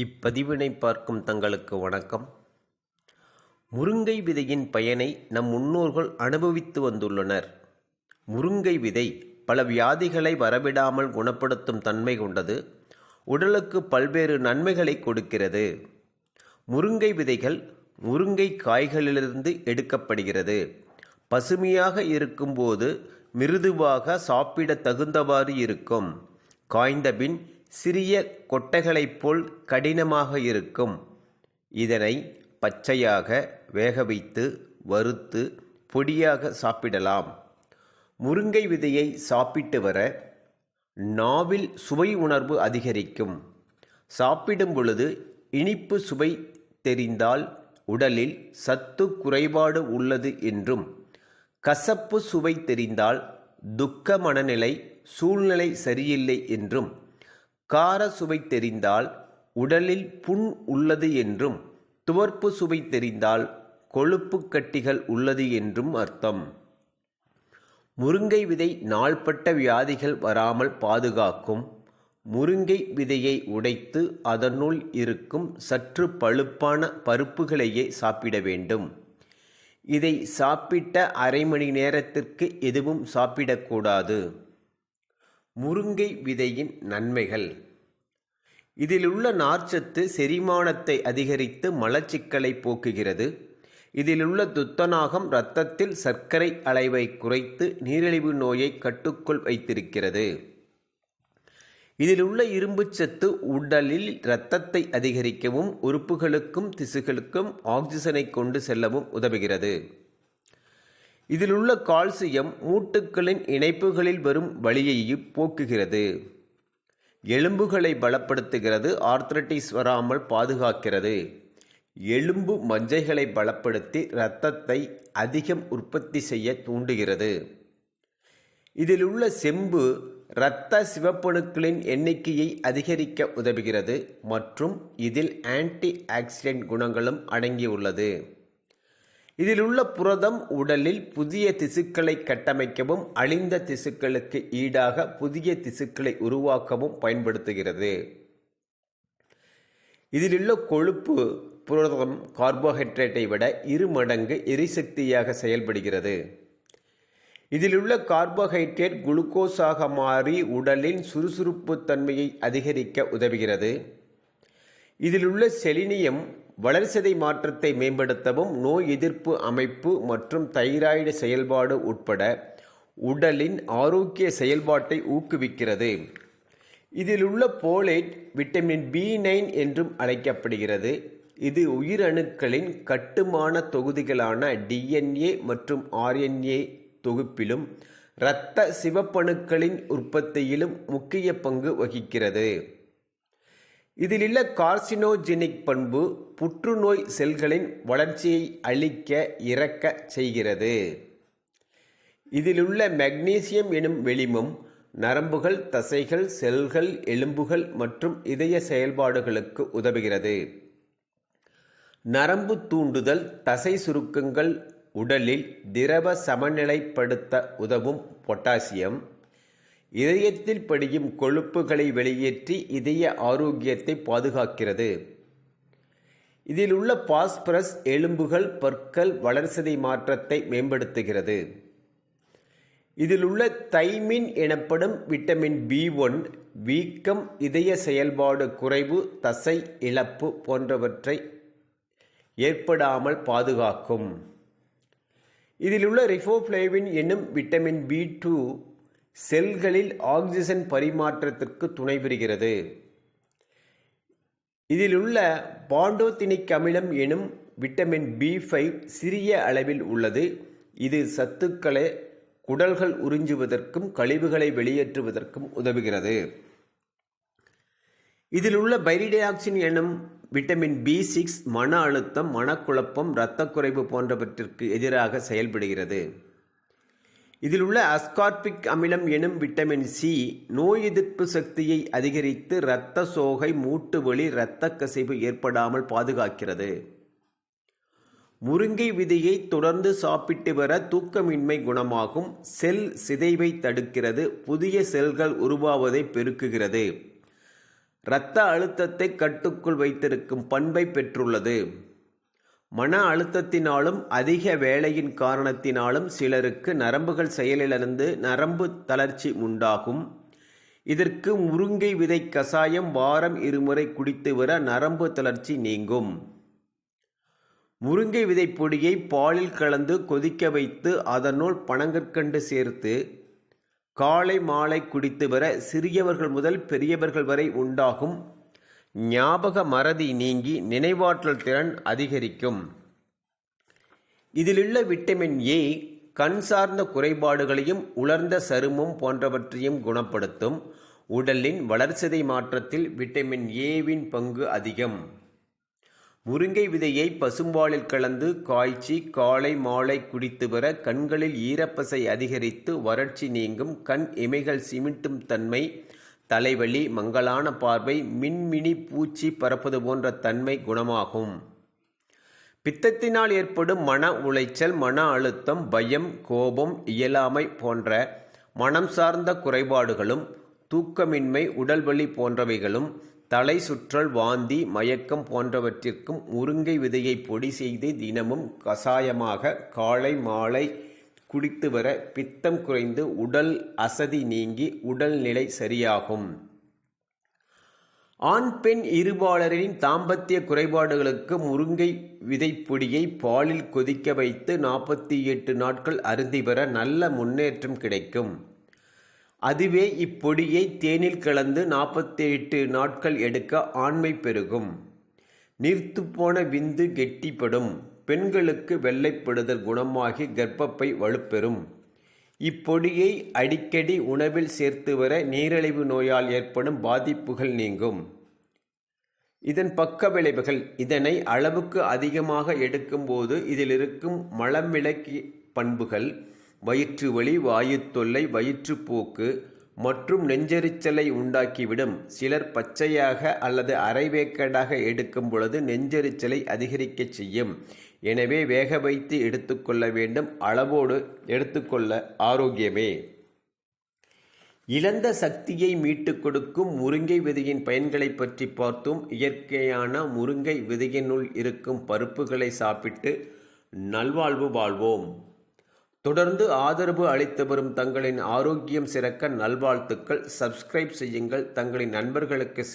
இப்பதிவினை பார்க்கும் தங்களுக்கு வணக்கம். முருங்கை விதையின் பயனை நம் முன்னோர்கள் அனுபவித்து வந்துள்ளனர். முருங்கை விதை பல வியாதிகளை வரவிடாமல் குணப்படுத்தும் தன்மை கொண்டது. உடலுக்கு பல்வேறு நன்மைகளை கொடுக்கிறது. முருங்கை விதைகள் முருங்கை காய்களிலிருந்து எடுக்கப்படுகிறது. பசுமையாக இருக்கும்போது மிருதுவாக சாப்பிட தகுந்தவாறு இருக்கும். காய்ந்தபின் சிறிய கொட்டைகளைப் போல் கடினமாக இருக்கும். இதனை பச்சையாக வேக வைத்து வறுத்து பொடியாக சாப்பிடலாம். முருங்கை விதையை சாப்பிட்டு வர நாவில் சுவை உணர்வு அதிகரிக்கும். சாப்பிடும் பொழுது இனிப்பு சுவை தெரிந்தால் உடலில் சத்து குறைபாடு உள்ளது என்றும் கசப்பு சுவை தெரிந்தால் துக்க மனநிலை சூழ்நிலை சரியில்லை என்றும் கார சுவை தெரிந்தால் உடலில் புண் உள்ளது என்றும் துவர்ப்பு சுவை தெரிந்தால் கொழுப்பு கட்டிகள் உள்ளது என்றும் அர்த்தம். முருங்கை விதை நாள்பட்ட வியாதிகள் வராமல் பாதுகாக்கும். முருங்கை விதையை உடைத்து அதனுள் இருக்கும் சற்று பழுப்பான பருப்புகளையே சாப்பிட வேண்டும். இதை சாப்பிட்ட அரை மணி நேரத்திற்கு எதுவும் சாப்பிடக்கூடாது. முருங்கை விதையின் நன்மைகள். இதிலுள்ள நார்ச்சத்து செரிமானத்தை அதிகரித்து மலச்சிக்கலை போக்குகிறது. இதிலுள்ள துத்தநாகம் இரத்தத்தில் சர்க்கரை அளவை குறைத்து நீரிழிவு நோயை கட்டுக்குள் வைத்திருக்கிறது. இதிலுள்ள இரும்புச்சத்து உடலில் இரத்தத்தை அதிகரிக்கவும் உறுப்புகளுக்கும் திசுகளுக்கும் ஆக்சிஜனை கொண்டு செல்லவும் உதவுகிறது. இதிலுள்ள கால்சியம் மூட்டுக்களின் இணைப்புகளில் வரும் வழியையும் போக்குகிறது. எலும்புகளை பலப்படுத்துகிறது ஆர்த்ரட்டிஸ் வராமல் பாதுகாக்கிறது. எலும்பு மஞ்சைகளை பலப்படுத்தி இரத்தத்தை அதிகம் உற்பத்தி செய்ய தூண்டுகிறது. இதில் உள்ள செம்பு இரத்த சிவப்பணுக்களின் எண்ணிக்கையை அதிகரிக்க உதவுகிறது மற்றும் இதில் ஆன்டி ஆக்சிடென்ட் குணங்களும் அடங்கியுள்ளது. இதில் உள்ள புரதம் உடலில் புதிய திசுக்களை கட்டமைக்கவும் அழிந்த திசுக்களுக்கு ஈடாக புதிய திசுக்களை உருவாக்கவும் பயன்படுத்துகிறது. இதிலுள்ள கொழுப்பு புரதம் கார்போஹைட்ரேட்டை விட இரு மடங்கு எரிசக்தியாக செயல்படுகிறது. இதிலுள்ள கார்போஹைட்ரேட் குளுக்கோஸாக மாறி உடலின் சுறுசுறுப்பு தன்மையை அதிகரிக்க உதவுகிறது. இதிலுள்ள செலினியம் வளர்சிதை மாற்றத்தை மேம்படுத்தவும் நோய் எதிர்ப்பு அமைப்பு மற்றும் தைராய்டு செயல்பாடு உட்பட உடலின் ஆரோக்கிய செயல்பாட்டை ஊக்குவிக்கிறது. இதில் உள்ள போலேட் விட்டமின் பி நைன் என்றும் அழைக்கப்படுகிறது. இது உயிரணுக்களின் கட்டுமான தொகுதிகளான டிஎன்ஏ மற்றும் ஆர்என்ஏ தொகுப்பிலும் இரத்த சிவப்பணுக்களின் உற்பத்தியிலும் முக்கிய பங்கு வகிக்கிறது. இதிலுள்ள கார்சினோஜெனிக் பண்பு புற்றுநோய் செல்களின் வளர்ச்சியை அழிக்க இறக்க செய்கிறது. இதிலுள்ள மெக்னீசியம் எனும் வெளிமம் நரம்புகள் தசைகள் செல்கள் எலும்புகள் மற்றும் இதய செயல்பாடுகளுக்கு உதவுகிறது. நரம்பு தூண்டுதல் தசை சுருக்கங்கள் உடலில் திரவ சமநிலைப்படுத்த உதவும் பொட்டாசியம். இதயத்தில் படியும் கொழுப்புகளை வெளியேற்றி இதய ஆரோக்கியத்தை பாதுகாக்கிறது. இதில் உள்ள பாஸ்பரஸ் எலும்புகள் பற்கள் வளர்சிதை மாற்றத்தை மேம்படுத்துகிறது. இதில் உள்ள தைமின் எனப்படும் விட்டமின் பி ஒன் வீக்கம் இதய செயல்பாடு குறைவு தசை இழப்பு போன்றவற்றை ஏற்படாமல் பாதுகாக்கும். இதில் உள்ள ரிஃபோஃப்ளேவின் என்னும் விட்டமின் பி டூ செல்களில் ஆக்சிஜன் பரிமாற்றத்திற்கு துணை புரிகிறது. இதில் உள்ள பாண்டோத்தினிக் அமிலம் எனும் விட்டமின் பி ஃபைவ் சிறிய அளவில் உள்ளது. இது சத்துக்களை குடல்கள் உறிஞ்சுவதற்கும் கழிவுகளை வெளியேற்றுவதற்கும் உதவுகிறது. இதில் உள்ள பைரிடையாக்சின் எனும் விட்டமின் பி சிக்ஸ் மன அழுத்தம் மனக்குழப்பம் இரத்தக்குறைவு போன்றவற்றிற்கு எதிராக செயல்படுகிறது. இதில் உள்ள அஸ்கார்பிக் அமிலம் எனும் விட்டமின் சி நோய் எதிர்ப்பு சக்தியை அதிகரித்து இரத்த சோகை மூட்டு வலி இரத்த கசிவு ஏற்படாமல் பாதுகாக்கிறது. முருங்கை விதையை தொடர்ந்து சாப்பிட்டு வர தூக்கமின்மை குணமாகும். செல் சிதைவை தடுக்கிறது. புதிய செல்கள் உருவாவதை பெருக்குகிறது. இரத்த அழுத்தத்தை கட்டுக்குள் வைத்திருக்கும் பண்பை பெற்றுள்ளது. மன அழுத்தத்தினாலும் அதிக வேலையின் காரணத்தினாலும் சிலருக்கு நரம்புகள் செயலிழந்து நரம்பு தளர்ச்சி உண்டாகும். இதற்கு முருங்கை விதை கசாயம் வாரம் இருமுறை குடித்து வர நரம்பு தளர்ச்சி நீங்கும். முருங்கை விதை பொடியை பாலில் கலந்து கொதிக்க வைத்து அதனுள் பனங்கற்கண்டு சேர்த்து காலை மாலை குடித்து வர சிறியவர்கள் முதல் பெரியவர்கள் வரை உண்டாகும். ஞாபக மறதி நீங்கி நினைவாற்றல் திறன் அதிகரிக்கும். இதிலுள்ள விட்டமின் ஏ கண் சார்ந்த குறைபாடுகளையும் உலர்ந்த சருமம் போன்றவற்றையும் குணப்படுத்தும். உடலின் வளர்சிதை மாற்றத்தில் விட்டமின் ஏவின் பங்கு அதிகம். முருங்கை விதையை பசும்பாலில் கலந்து காய்ச்சி காலை மாலை குடித்து வர கண்களில் ஈரப்பசை அதிகரித்து வறட்சி நீங்கும். கண் இமைகள் சிமிட்டும் தன்மை தலைவலி மங்கலான பார்வை மின்மினி பூச்சி பறப்பது போன்ற தன்மை குணமாகும். பித்தத்தினால் ஏற்படும் மன உளைச்சல் மன அழுத்தம் பயம் கோபம் இயலாமை போன்ற மனம் சார்ந்த குறைபாடுகளும் தூக்கமின்மை உடல்வலி போன்றவைகளும் தலை சுற்றல் வாந்தி மயக்கம் போன்றவற்றிற்கும் முருங்கை விதையை பொடி செய்து தினமும் கசாயமாக காலை மாலை குடித்து வர பித்தம் குறைந்து உடல் அசதி நீங்கி உடல்நிலை சரியாகும். ஆண் பெண் இருபாலரின் தாம்பத்திய குறைபாடுகளுக்கு முருங்கை விதைப்பொடியை பாலில் கொதிக்க வைத்து நாற்பத்தி எட்டு நாட்கள் அருந்தி வர நல்ல முன்னேற்றம் கிடைக்கும். அதுவே இப்பொடியை தேனில் கலந்து நாற்பத்தி எட்டு நாட்கள் எடுக்க ஆண்மை பெருகும். நீர்த்துப்போன விந்து கெட்டிப்படும். பெண்களுக்கு வெள்ளைப்படுதல் குணமாகி கர்ப்பப்பை வலுப்பெறும். இப்பொடியை அடிக்கடி உணவில் சேர்த்து வர நீரிழிவு நோயால் ஏற்படும் பாதிப்புகள் நீங்கும். இதன் பக்க விளைவுகள் இதனை அளவுக்கு அதிகமாக எடுக்கும்போது இதில் இருக்கும் மலமிளக்கி பண்புகள் வயிற்று வலி வாயு தொல்லை வயிற்றுப்போக்கு மற்றும் நெஞ்செரிச்சலை உண்டாக்கிவிடும். சிலர் பச்சையாக அல்லது அரைவேக்கடாக எடுக்கும் பொழுது நெஞ்செரிச்சலை அதிகரிக்கச் செய்யும். எனவே வேக வைத்து எடுத்துக்கொள்ள வேண்டும். அளவோடு எடுத்துக்கொள்ள ஆரோக்கியமே. இழந்த சக்தியை மீட்டுக் கொடுக்கும் முருங்கை விதையின் பயன்களை பற்றி பார்த்தும். இயற்கையான முருங்கை விதையினுள் இருக்கும் பருப்புகளை சாப்பிட்டு நல்வாழ்வு வாழ்வோம். தொடர்ந்து ஆதரவு அளித்து வரும் தங்களின் ஆரோக்கியம் சிறக்க நல்வாழ்த்துக்கள். சப்ஸ்கிரைப் செய்யுங்கள். தங்களின் நண்பர்களுக்கு ஷேர்